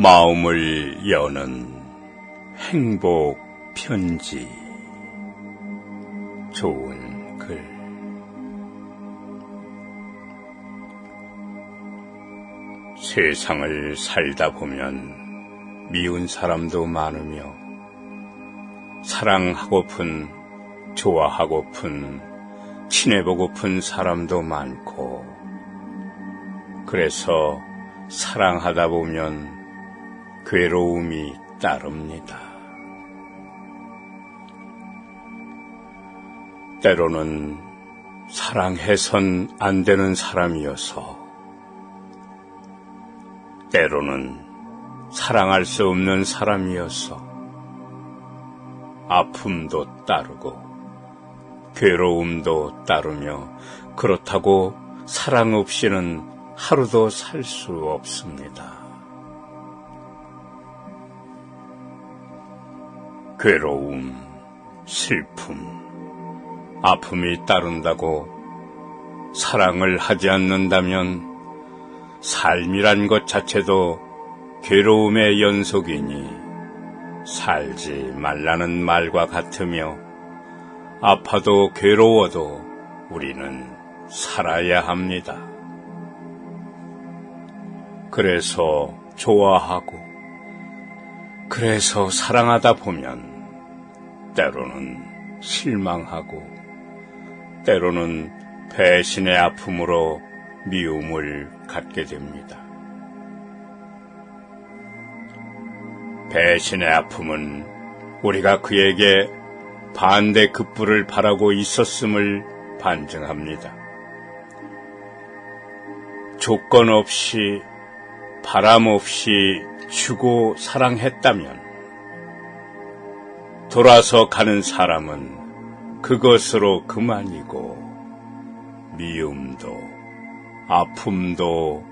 마음을 여는 행복 편지. 좋은 글. 세상을 살다 보면 미운 사람도 많으며 사랑하고픈 좋아하고픈 친해보고픈 사람도 많고 그래서 사랑하다 보면 괴로움이 따릅니다. 때로는 사랑해선 안 되는 사람이어서 때로는 사랑할 수 없는 사람이어서 아픔도 따르고 괴로움도 따르며 그렇다고 사랑 없이는 하루도 살 수 없습니다. 괴로움, 슬픔, 아픔이 따른다고 사랑을 하지 않는다면 삶이란 것 자체도 괴로움의 연속이니 살지 말라는 말과 같으며 아파도 괴로워도 우리는 살아야 합니다. 그래서 좋아하고 그래서 사랑하다 보면 때로는 실망하고 때로는 배신의 아픔으로 미움을 갖게 됩니다. 배신의 아픔은 우리가 그에게 반대 급부를 바라고 있었음을 반증합니다. 조건 없이 바람 없이 주고 사랑했다면 돌아서 가는 사람은 그것으로 그만이고 미움도 아픔도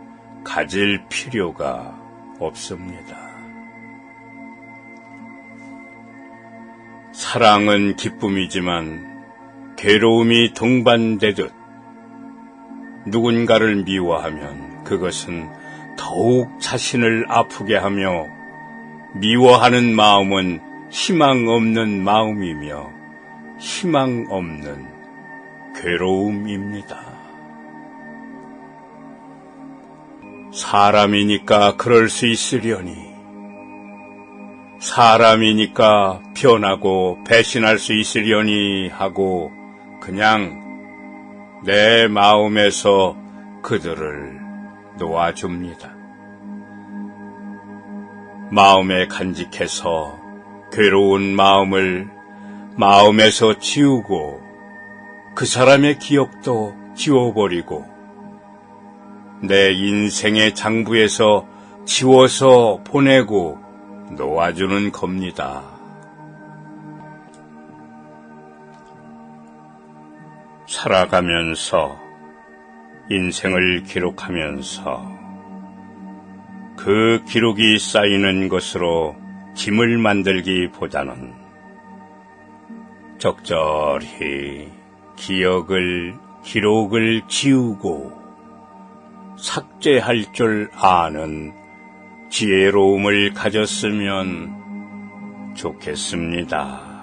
가질 필요가 없습니다. 사랑은 기쁨이지만 괴로움이 동반되듯 누군가를 미워하면 그것은 더욱 자신을 아프게 하며 미워하는 마음은 희망 없는 마음이며 희망 없는 괴로움입니다. 사람이니까 그럴 수 있으려니 사람이니까 변하고 배신할 수 있으려니 하고 그냥 내 마음에서 그들을 놓아줍니다. 마음에 간직해서 괴로운 마음을 마음에서 지우고 그 사람의 기억도 지워버리고 내 인생의 장부에서 지워서 보내고 놓아주는 겁니다. 살아가면서 인생을 기록하면서 그 기록이 쌓이는 것으로 짐을 만들기보다는 적절히 기억을, 기록을 지우고 삭제할 줄 아는 지혜로움을 가졌으면 좋겠습니다.